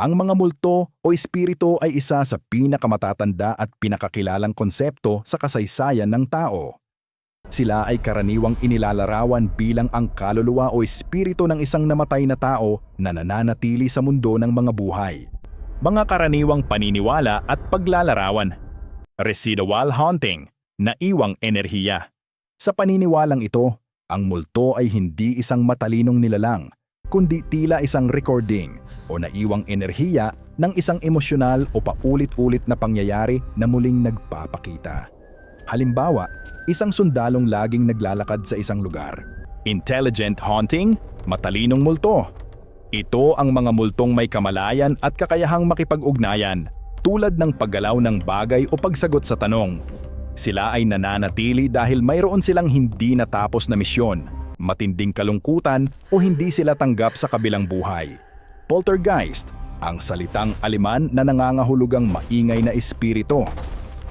Ang mga multo o espiritu ay isa sa pinakamatatanda at pinakakilalang konsepto sa kasaysayan ng tao. Sila ay karaniwang inilalarawan bilang ang kaluluwa o espiritu ng isang namatay na tao na nananatili sa mundo ng mga buhay. Mga karaniwang paniniwala at paglalarawan. Residual haunting, naiwang enerhiya. Sa paniniwalang ito, ang multo ay hindi isang matalinong nilalang, kundi tila isang recording o naiwang enerhiya ng isang emosyonal o paulit-ulit na pangyayari na muling nagpapakita. Halimbawa, isang sundalong laging naglalakad sa isang lugar. Intelligent haunting, matalinong multo. Ito ang mga multong may kamalayan at kakayahang makipag-ugnayan, tulad ng paggalaw ng bagay o pagsagot sa tanong. Sila ay nananatili dahil mayroon silang hindi natapos na misyon, matinding kalungkutan o hindi sila tanggap sa kabilang buhay. Poltergeist, ang salitang Aleman na nangangahulugang maingay na espiritu.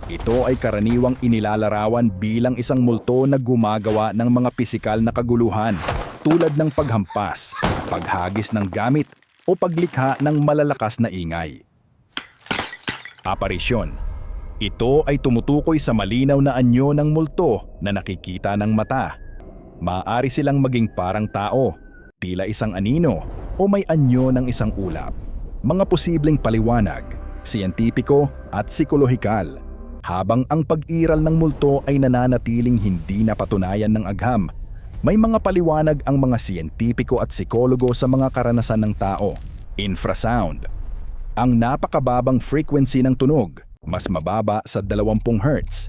Ito ay karaniwang inilalarawan bilang isang multo na gumagawa ng mga pisikal na kaguluhan tulad ng paghampas, paghagis ng gamit o paglikha ng malalakas na ingay. Aparisyon Ito ay tumutukoy sa malinaw na anyo ng multo na nakikita ng mata. Maaari silang maging parang tao, tila isang anino o may anyo ng isang ulap. Mga posibleng paliwanag, siyentipiko at psikolohikal habang ang pag-iral ng multo ay nananatiling hindi napatunayan ng agham, may mga paliwanag ang mga siyentipiko at psikologo sa mga karanasan ng tao. Infrasound. Ang napakababang frequency ng tunog, mas mababa sa 20 Hz,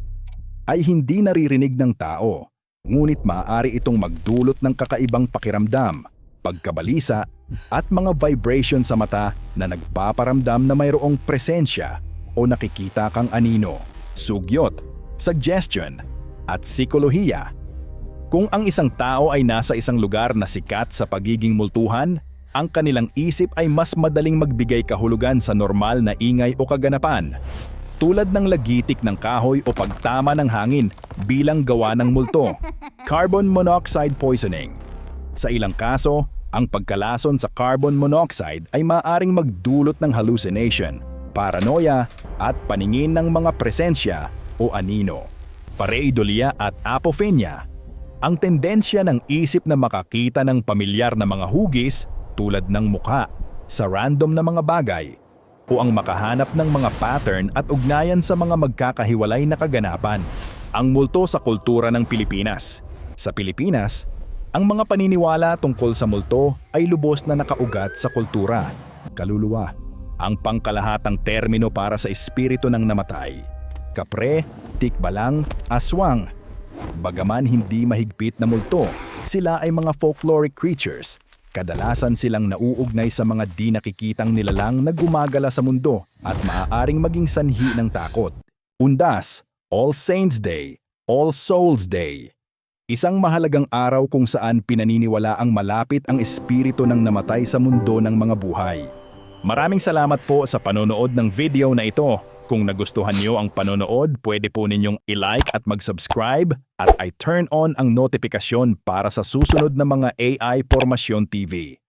ay hindi naririnig ng tao, ngunit maaari itong magdulot ng kakaibang pakiramdam, pagkabalisa, at mga vibration sa mata na nagpaparamdam na mayroong presensya o nakikita kang anino sugyot, suggestion, at psikolohiya. Kung ang isang tao ay nasa isang lugar na sikat sa pagiging multuhan, ang kanilang isip ay mas madaling magbigay kahulugan sa normal na ingay o kaganapan, tulad ng lagitik ng kahoy o pagtama ng hangin bilang gawa ng multo. Carbon monoxide poisoning. Sa ilang kaso, ang pagkalason sa carbon monoxide ay maaring magdulot ng hallucination, paranoia at paningin ng mga presensya o anino. Pareidolia at apophenia. Ang tendensya ng isip na makakita ng pamilyar na mga hugis tulad ng mukha sa random na mga bagay o ang makahanap ng mga pattern at ugnayan sa mga magkakahiwalay na kaganapan. Ang multo sa kultura ng Pilipinas. Sa Pilipinas, ang mga paniniwala tungkol sa multo ay lubos na nakaugat sa kultura, kaluluwa, ang pangkalahatang termino para sa espiritu ng namatay. Kapre, tikbalang, aswang. Bagaman hindi mahigpit na multo, sila ay mga folkloric creatures. Kadalasan silang nauugnay sa mga di nakikitang nilalang na gumagala sa mundo at maaaring maging sanhi ng takot. Undas, All Saints Day, All Souls Day. Isang mahalagang araw kung saan pinaniniwala ang malapit ang espiritu ng namatay sa mundo ng mga buhay. Maraming salamat po sa panonood ng video na ito. Kung nagustuhan niyo ang panonood, pwede po ninyong i-like at mag-subscribe at i-turn on ang notifikasyon para sa susunod na mga AI Formasyon TV.